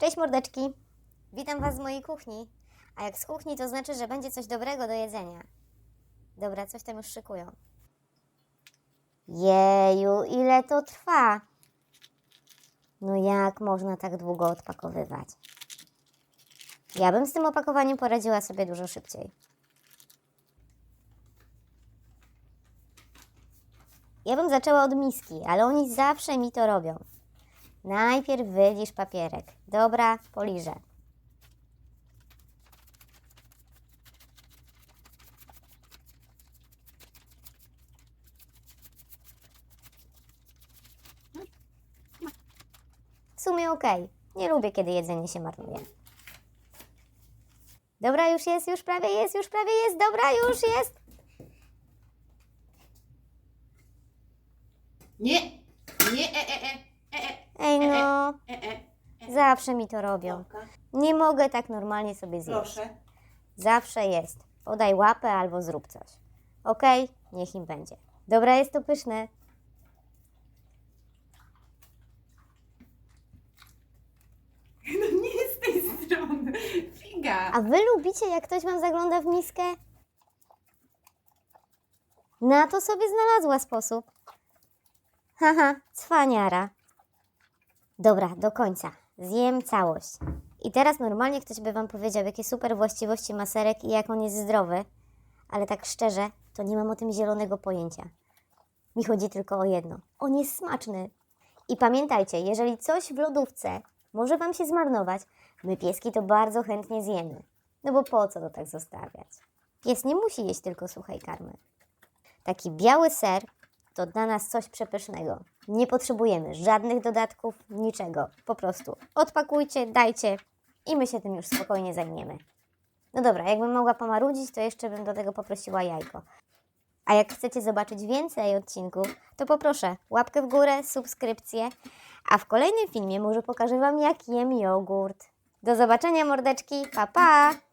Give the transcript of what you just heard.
Cześć mordeczki! Witam Was z mojej kuchni. A jak z kuchni, to znaczy, że będzie coś dobrego do jedzenia. Dobra, coś tam już szykują. Jeju, ile to trwa? No jak można tak długo odpakowywać? Ja bym z tym opakowaniem poradziła sobie dużo szybciej. Ja bym zaczęła od miski, ale oni zawsze mi to robią. Najpierw wylisz papierek. Dobra, poliżę. W sumie okej. Nie lubię, kiedy jedzenie się marnuje. Dobra, już jest, już prawie jest, już prawie jest. Dobra, już jest. Nie, zawsze mi to robią. Dobra, Nie mogę tak normalnie sobie zjeść. Proszę. Zawsze jest. Podaj łapę albo zrób coś. Okej, niech im będzie. Dobra, jest to pyszne. No nie z tej strony. Figa. A wy lubicie, jak ktoś wam zagląda w miskę? Na to sobie znalazła sposób. Haha, cwaniara. Dobra, do końca. Zjem całość. I teraz normalnie ktoś by wam powiedział, jakie super właściwości ma serek i jak on jest zdrowy. Ale tak szczerze, to nie mam o tym zielonego pojęcia. Mi chodzi tylko o jedno. On jest smaczny. I pamiętajcie, jeżeli coś w lodówce może Wam się zmarnować, my pieski to bardzo chętnie zjemy. No bo po co to tak zostawiać? Pies nie musi jeść tylko suchej karmy. Taki biały ser to dla nas coś przepysznego. Nie potrzebujemy żadnych dodatków, niczego. Po prostu odpakujcie, dajcie i my się tym już spokojnie zajmiemy. No dobra, jakbym mogła pomarudzić, to jeszcze bym do tego poprosiła jajko. A jak chcecie zobaczyć więcej odcinków, to poproszę łapkę w górę, subskrypcję, a w kolejnym filmie może pokażę Wam jak jem jogurt. Do zobaczenia mordeczki, pa pa!